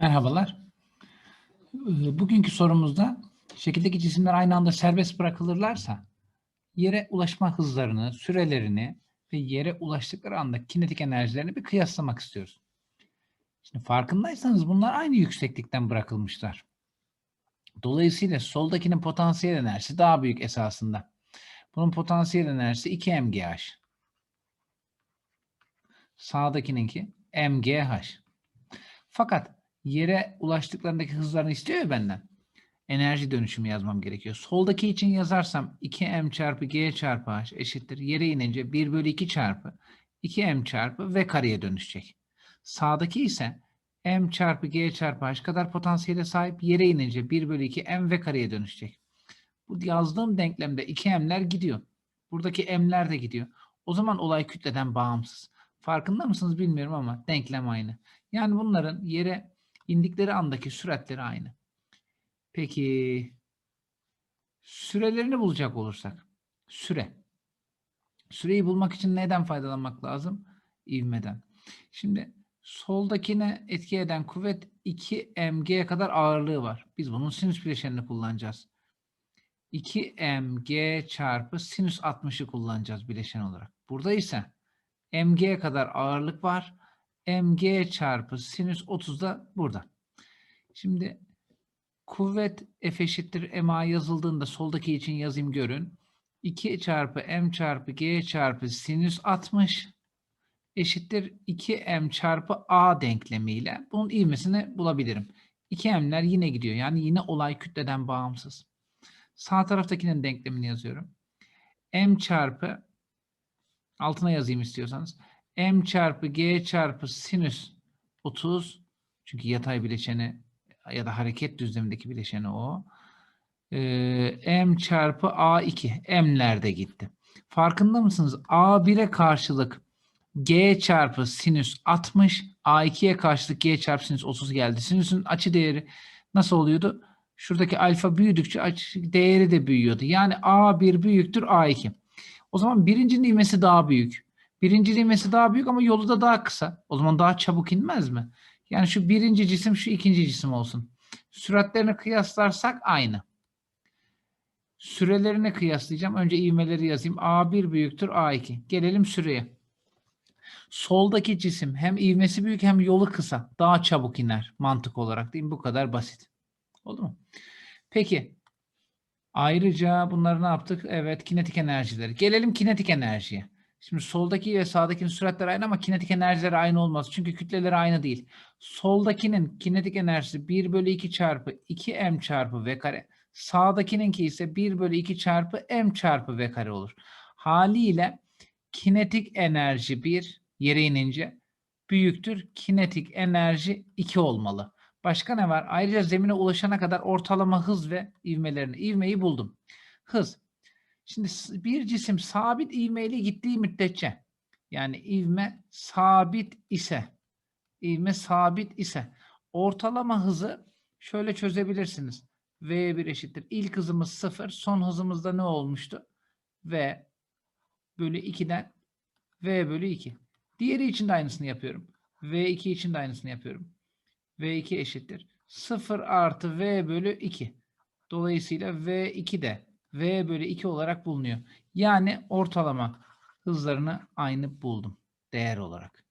Merhabalar. Ee, Bugünkü sorumuzda şekildeki cisimler aynı anda serbest bırakılırlarsa yere ulaşma hızlarını, sürelerini ve yere ulaştıkları anda kinetik enerjilerini bir kıyaslamak istiyoruz. Şimdi farkındaysanız bunlar aynı yükseklikten bırakılmışlar. Dolayısıyla soldakinin potansiyel enerjisi daha büyük esasında. Bunun potansiyel enerjisi 2 mgh. Sağdakininki mgh. Fakat yere ulaştıklarındaki hızlarını istiyor benden. Enerji dönüşümü yazmam gerekiyor. Soldaki için yazarsam 2m çarpı g çarpı h eşittir. Yere inince 1 bölü 2 çarpı 2m çarpı v kareye dönüşecek. Sağdaki ise m çarpı g çarpı h kadar potansiyele sahip yere inince 1 bölü 2 m v kareye dönüşecek. Bu yazdığım denklemde 2m'ler gidiyor. Buradaki m'ler de gidiyor. O zaman olay kütleden bağımsız. Farkında mısınız bilmiyorum ama denklem aynı. Yani bunların yere indikleri andaki süratleri aynı. Peki sürelerini bulacak olursak süre. Süreyi bulmak için neden faydalanmak lazım? İvmeden. Şimdi soldakine etki eden kuvvet 2 mg kadar ağırlığı var. Biz bunun sinüs bileşenini kullanacağız. 2 mg çarpı sinüs 60'ı kullanacağız bileşen olarak. Burada ise mg kadar ağırlık var. Mg çarpı sinüs 30 da burada. Şimdi kuvvet F eşittir MA yazıldığında soldaki için yazayım görün. 2 çarpı M çarpı G çarpı sinüs 60 eşittir 2M çarpı A denklemiyle bunun ivmesini bulabilirim. 2M'ler yine gidiyor. Yani yine olay kütleden bağımsız. Sağ taraftakinin denklemini yazıyorum. M çarpı altına yazayım istiyorsanız. M çarpı G çarpı sinüs 30 çünkü yatay bileşeni ya da hareket düzlemindeki bileşeni o. Ee, M çarpı A2. M'ler de gitti. Farkında mısınız? A1'e karşılık G çarpı sinüs 60. A2'ye karşılık G çarpı sinüs 30 geldi. Sinüsün açı değeri nasıl oluyordu? Şuradaki alfa büyüdükçe açı değeri de büyüyordu. Yani A1 büyüktür A2. O zaman birincinin ivmesi daha büyük. Birinci ivmesi daha büyük ama yolu da daha kısa. O zaman daha çabuk inmez mi? Yani şu birinci cisim şu ikinci cisim olsun. Süratlerini kıyaslarsak aynı. Sürelerini kıyaslayacağım. Önce ivmeleri yazayım. A1 büyüktür A2. Gelelim süreye. Soldaki cisim hem ivmesi büyük hem yolu kısa. Daha çabuk iner mantık olarak değil mi? Bu kadar basit. Oldu mu? Peki. Ayrıca bunları ne yaptık? Evet kinetik enerjileri. Gelelim kinetik enerjiye. Şimdi soldaki ve sağdakinin süratleri aynı ama kinetik enerjileri aynı olmaz. Çünkü kütleleri aynı değil. Soldakinin kinetik enerjisi 1 bölü 2 çarpı 2m çarpı v kare. Sağdakininki ise 1 bölü 2 çarpı m çarpı v kare olur. Haliyle kinetik enerji 1 yere inince büyüktür. Kinetik enerji 2 olmalı. Başka ne var? Ayrıca zemine ulaşana kadar ortalama hız ve ivmelerini. İvmeyi buldum. Hız. Şimdi bir cisim sabit ivmeyle gittiği müddetçe yani ivme sabit ise ivme sabit ise ortalama hızı şöyle çözebilirsiniz. V1 eşittir. İlk hızımız 0. Son hızımızda ne olmuştu? V bölü 2'den V bölü 2. Diğeri için de aynısını yapıyorum. V2 için de aynısını yapıyorum. V2 eşittir. 0 artı V bölü 2. Dolayısıyla V2 de V bölü 2 olarak bulunuyor. Yani ortalama hızlarını aynı buldum değer olarak.